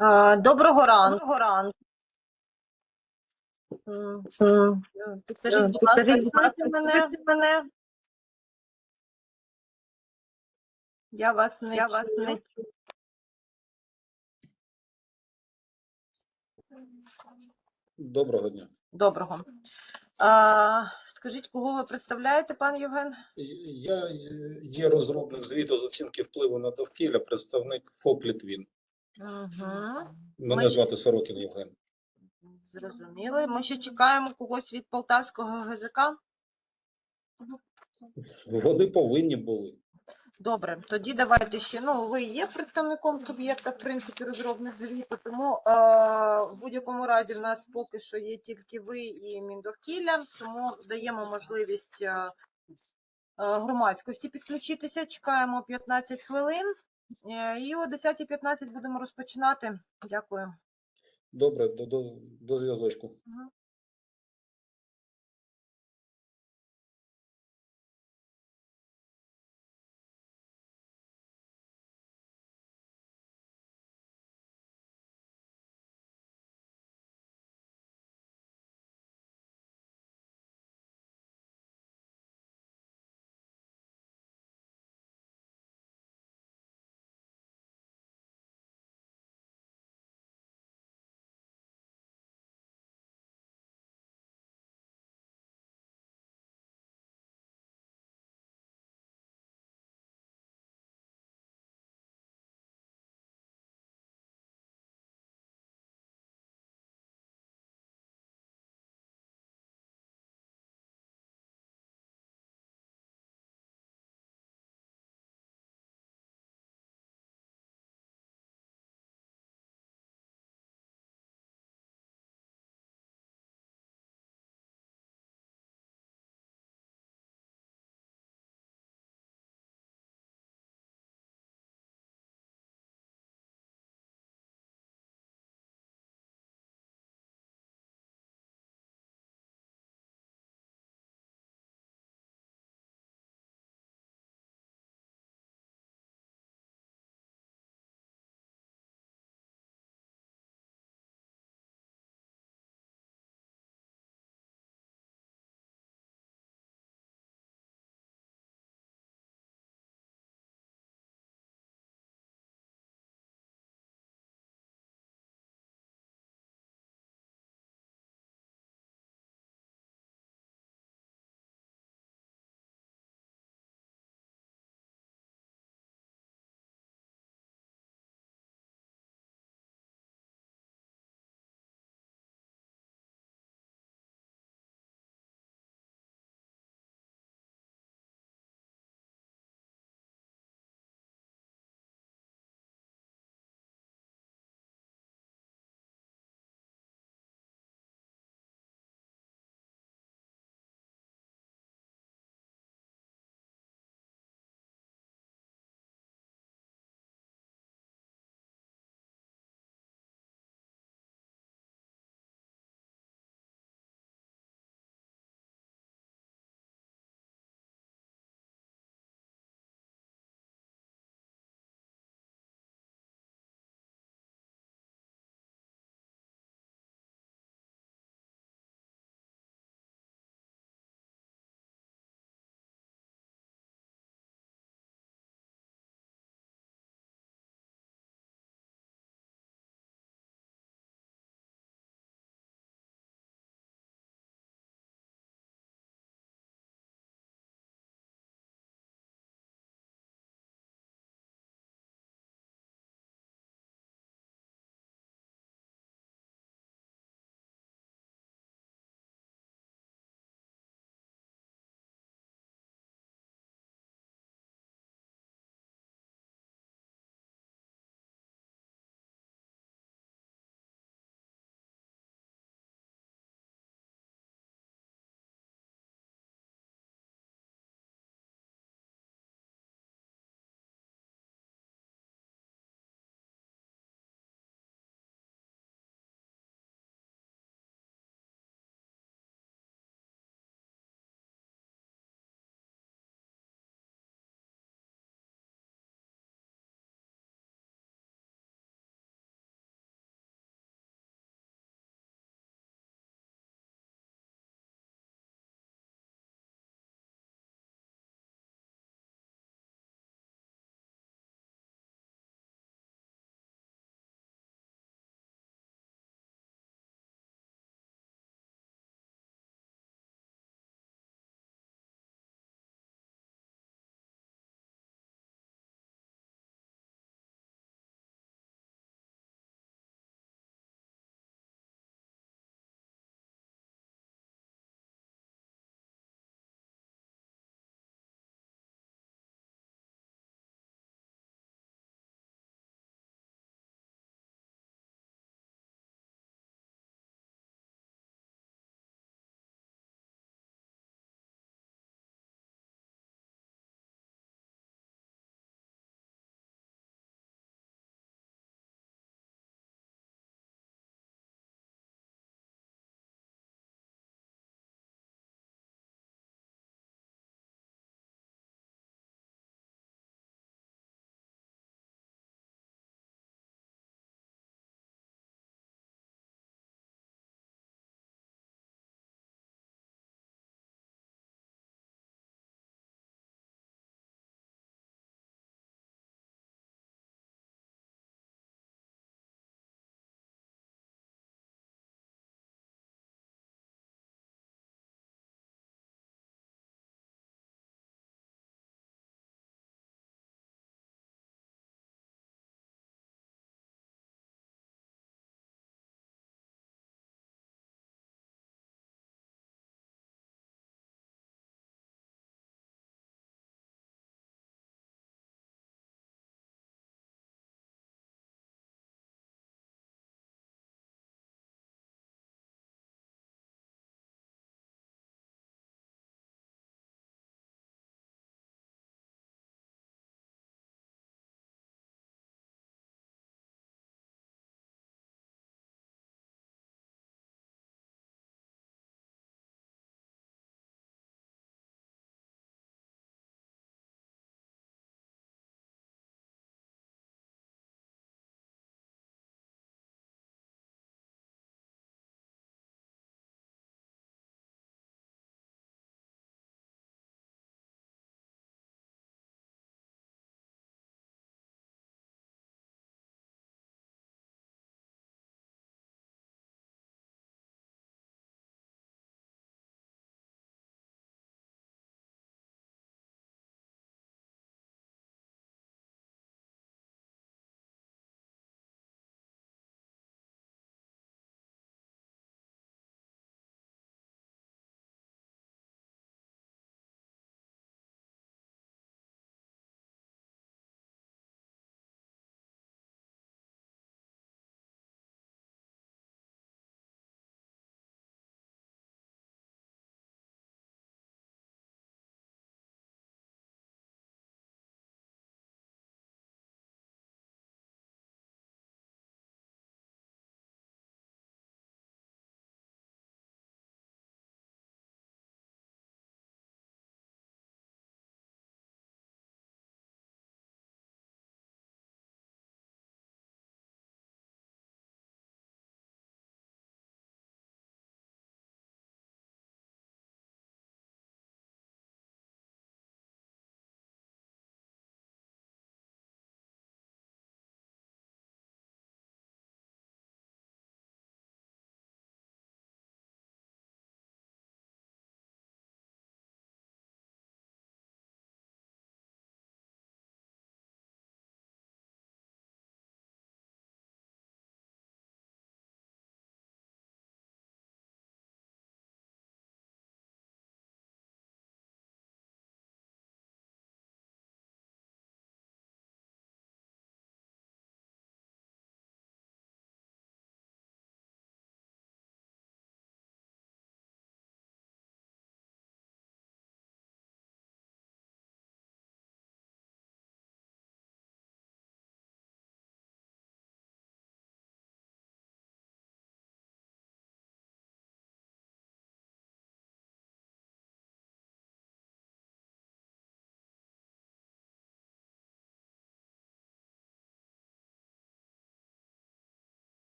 Е, Доброго ранку. Доброго ранку. Підкажіть, будь ласка, чуєте мене? мене? Я вас не Я вас чую. не чую. Доброго дня. Доброго. А, скажіть, кого ви представляєте, пан Євген? Я є розробник звіту з оцінки впливу на довкілля, представник ФОП Літвін. Угу. Мене Ми звати Сорокін Євген. Зрозуміли. Ми ще чекаємо когось від Полтавського ГЗК. Вони повинні були. Добре, тоді давайте ще. Ну, ви є представником суб'єкта, в принципі, розробник звіту, тому е, в будь-якому разі в нас поки що є тільки ви і Міндовкілля, тому даємо можливість е, е, громадськості підключитися. Чекаємо 15 хвилин. Е, і о 10.15 будемо розпочинати. Дякую. Добре, до, до, до зв'язочку. Мгм.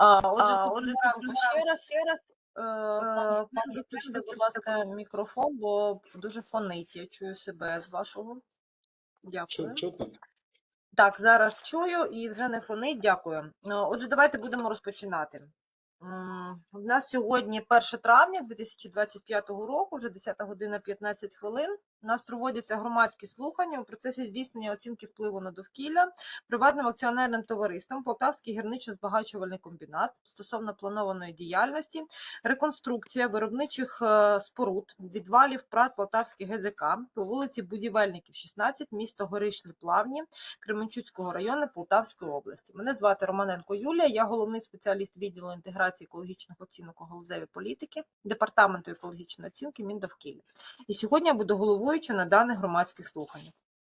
Отже, Тимуренко ще раз. ще раз. Е, Пан, пан, виключте, будь ласка, мікрофон, бо дуже фонить. Я чую себе з вашого. Дякую. Чутно? Так, зараз чую і вже не фонить. Дякую. Е, Отже, давайте будемо розпочинати. У нас сьогодні 1 травня 2025 року, вже 10 година 15 хвилин. У нас проводяться громадські слухання у процесі здійснення оцінки впливу на довкілля приватним акціонерним товариством Полтавський гірничо-збагачувальний комбінат стосовно планованої діяльності, реконструкція виробничих е, споруд, відвалів ПРАТ Полтавський ГЗК по вулиці Будівельників, 16, місто Горишні Плавні, Кременчуцького району Полтавської області. Мене звати Романенко Юлія, я головний спеціаліст відділу інтеграції екологічних оцінок у галузевій політики Департаменту екологічної оцінки Міндовкілля. І сьогодні я буду головуюча на даних громадських слуханнях.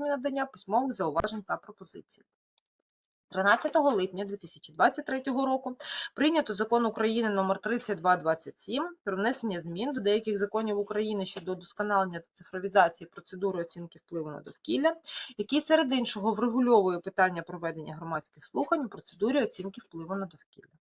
надання письмових зауважень та пропозицій. 13 липня 2023 року прийнято закон України номер 3227 про внесення змін до деяких законів України щодо удосконалення та цифровізації процедури оцінки впливу на довкілля, який серед іншого врегульовує питання проведення громадських слухань у процедурі оцінки впливу на довкілля.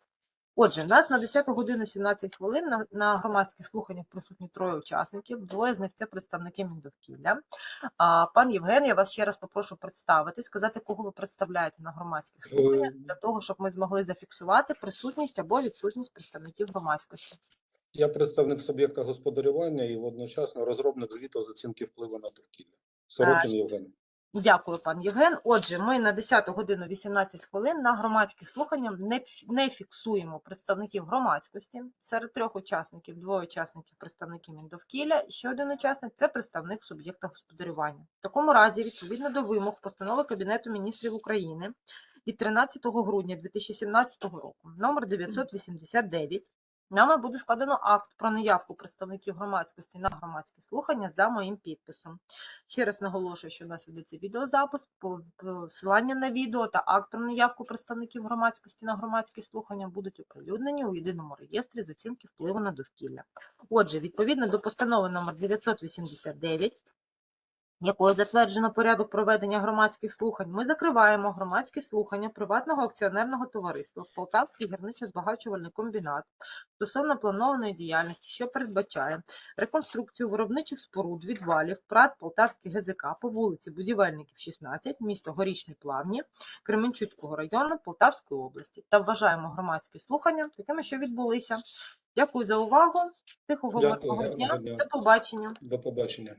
Отже, нас на 10 годину 17 хвилин на, на громадських слуханнях присутні троє учасників. Двоє з них це представники Міндовкілля. А, пан Євген, я вас ще раз попрошу представити, сказати, кого ви представляєте на громадських слуханнях, для того, щоб ми змогли зафіксувати присутність або відсутність представників громадськості. Я представник суб'єкта господарювання і водночасно розробник звіту з оцінки впливу на довкілля. Сорокін Євген. Дякую, пан Євген. Отже, ми на 10 годину 18 хвилин на громадських слуханнях не, фіксуємо представників громадськості. Серед трьох учасників двоє учасників представників Міндовкілля, ще один учасник це представник суб'єкта господарювання. В такому разі, відповідно до вимог постанови Кабінету міністрів України від 13 грудня 2017 року, номер 989, Нами буде складено акт про неявку представників громадськості на громадські слухання за моїм підписом. Ще раз наголошую, що у нас ведеться відеозапис, посилання на відео та акт про наявку представників громадськості на громадські слухання будуть оприлюднені у єдиному реєстрі з оцінки впливу на довкілля. Отже, відповідно до постанови номер 989, якою затверджено порядок проведення громадських слухань, ми закриваємо громадські слухання приватного акціонерного товариства Полтавський гірничо-збагачувальний комбінат стосовно планованої діяльності, що передбачає реконструкцію виробничих споруд, відвалів, ПРАТ Полтавський ГЗК по вулиці Будівельників, 16, місто Горішні Плавні, Кременчуцького району Полтавської області та вважаємо громадські слухання такими, що відбулися. Дякую за увагу. Тихого мирного дня. дня. До побачення. До побачення.